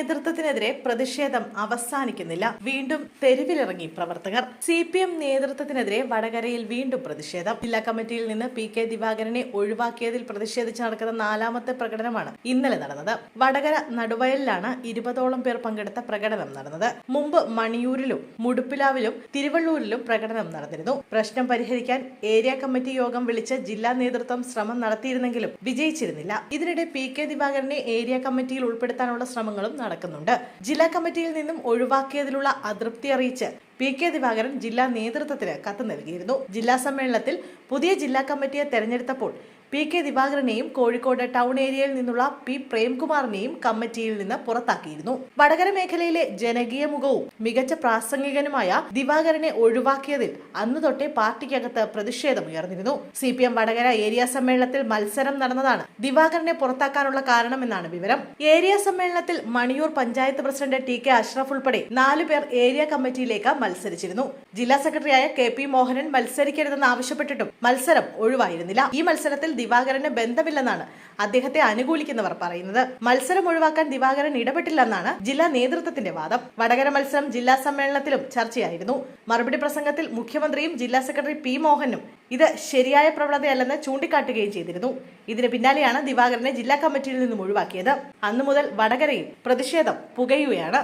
നേതൃത്വത്തിനെതിരെ പ്രതിഷേധം അവസാനിക്കുന്നില്ല. വീണ്ടും തെരുവിലിറങ്ങി പ്രവർത്തകർ. സി പി എം നേതൃത്വത്തിനെതിരെ വടകരയിൽ വീണ്ടും പ്രതിഷേധം. ജില്ലാ കമ്മിറ്റിയിൽ നിന്ന് പി കെ ദിവാകരനെ ഒഴിവാക്കിയതിൽ പ്രതിഷേധിച്ച് നടക്കുന്ന നാലാമത്തെ പ്രകടനമാണ് ഇന്നലെ നടന്നത്. വടകര നടുവയലിലാണ് ഇരുപതോളം പേർ പങ്കെടുത്ത പ്രകടനം നടന്നത്. മുമ്പ് മണിയൂരിലും മുടുപ്പിലാവിലും തിരുവള്ളൂരിലും പ്രകടനം നടന്നിരുന്നു. പ്രശ്നം പരിഹരിക്കാൻ ഏരിയ കമ്മിറ്റി യോഗം വിളിച്ച് ജില്ലാ നേതൃത്വം ശ്രമം നടത്തിയിരുന്നെങ്കിലും വിജയിച്ചിരുന്നില്ല. ഇതിനിടെ പി കെ ദിവാകരനെ ഏരിയ കമ്മിറ്റിയിൽ ഉൾപ്പെടുത്താനുള്ള ശ്രമങ്ങളും നടക്കുന്നുണ്ട്. ജില്ലാ കമ്മിറ്റിയിൽ നിന്നും ഒഴിവാക്കിയതിലുള്ള അതൃപ്തി അറിയിച്ച് പി കെ ദിവാകരൻ ജില്ലാ നേതൃത്വത്തിന് കത്ത് നൽകിയിരുന്നു. ജില്ലാ സമ്മേളനത്തിൽ പുതിയ ജില്ലാ കമ്മിറ്റിയെ തെരഞ്ഞെടുത്തപ്പോൾ പി കെ ദിവാകരനെയും കോഴിക്കോട് ടൗൺ ഏരിയയിൽ നിന്നുള്ള പി പ്രേംകുമാറിനെയും കമ്മിറ്റിയിൽ നിന്ന് പുറത്താക്കിയിരുന്നു. വടകര മേഖലയിലെ ജനകീയ മുഖവും മികച്ച പ്രാസംഗികനുമായ ദിവാകരനെ ഒഴിവാക്കിയതിൽ അന്നു തൊട്ടേ പാർട്ടിക്കകത്ത് പ്രതിഷേധമുയർന്നിരുന്നു. C P M Vadakara area സമ്മേളനത്തിൽ മത്സരം നടന്നതാണ് ദിവാകരനെ പുറത്താക്കാനുള്ള കാരണമെന്നാണ് വിവരം. ഏരിയ സമ്മേളനത്തിൽ Maniyur panchayat president T K Ashraf ഉൾപ്പെടെ നാലു പേർ ഏരിയ കമ്മിറ്റിയിലേക്ക് മത്സരിച്ചിരുന്നു. ജില്ലാ സെക്രട്ടറിയായ കെ പി മോഹനൻ മത്സരിക്കരുതെന്ന് ആവശ്യപ്പെട്ടിട്ടും മത്സരം ഒഴിവായിരുന്നില്ല. ഈ മത്സരത്തിൽ ദിവാകരന് ബന്ധമില്ലെന്നാണ് അദ്ദേഹത്തെ അനുകൂലിക്കുന്നവർ പറയുന്നത്. മത്സരം ഒഴിവാക്കാൻ ദിവാകരൻ ഇടപെട്ടില്ലെന്നാണ് ജില്ലാ നേതൃത്വത്തിന്റെ വാദം. വടകര മത്സരം ജില്ലാ സമ്മേളനത്തിലും ചർച്ചയായിരുന്നു. മറുപടി പ്രസംഗത്തിൽ മുഖ്യമന്ത്രിയും ജില്ലാ സെക്രട്ടറി പി മോഹനും ഇത് ശരിയായ പ്രവണതയല്ലെന്ന് ചൂണ്ടിക്കാട്ടുകയും ചെയ്തിരുന്നു. ഇതിന് പിന്നാലെയാണ് ദിവാകരനെ ജില്ലാ കമ്മിറ്റിയിൽ നിന്നും ഒഴിവാക്കിയത്. അന്നു മുതൽ വടകരയിൽ പ്രതിഷേധം പുകയുകയാണ്.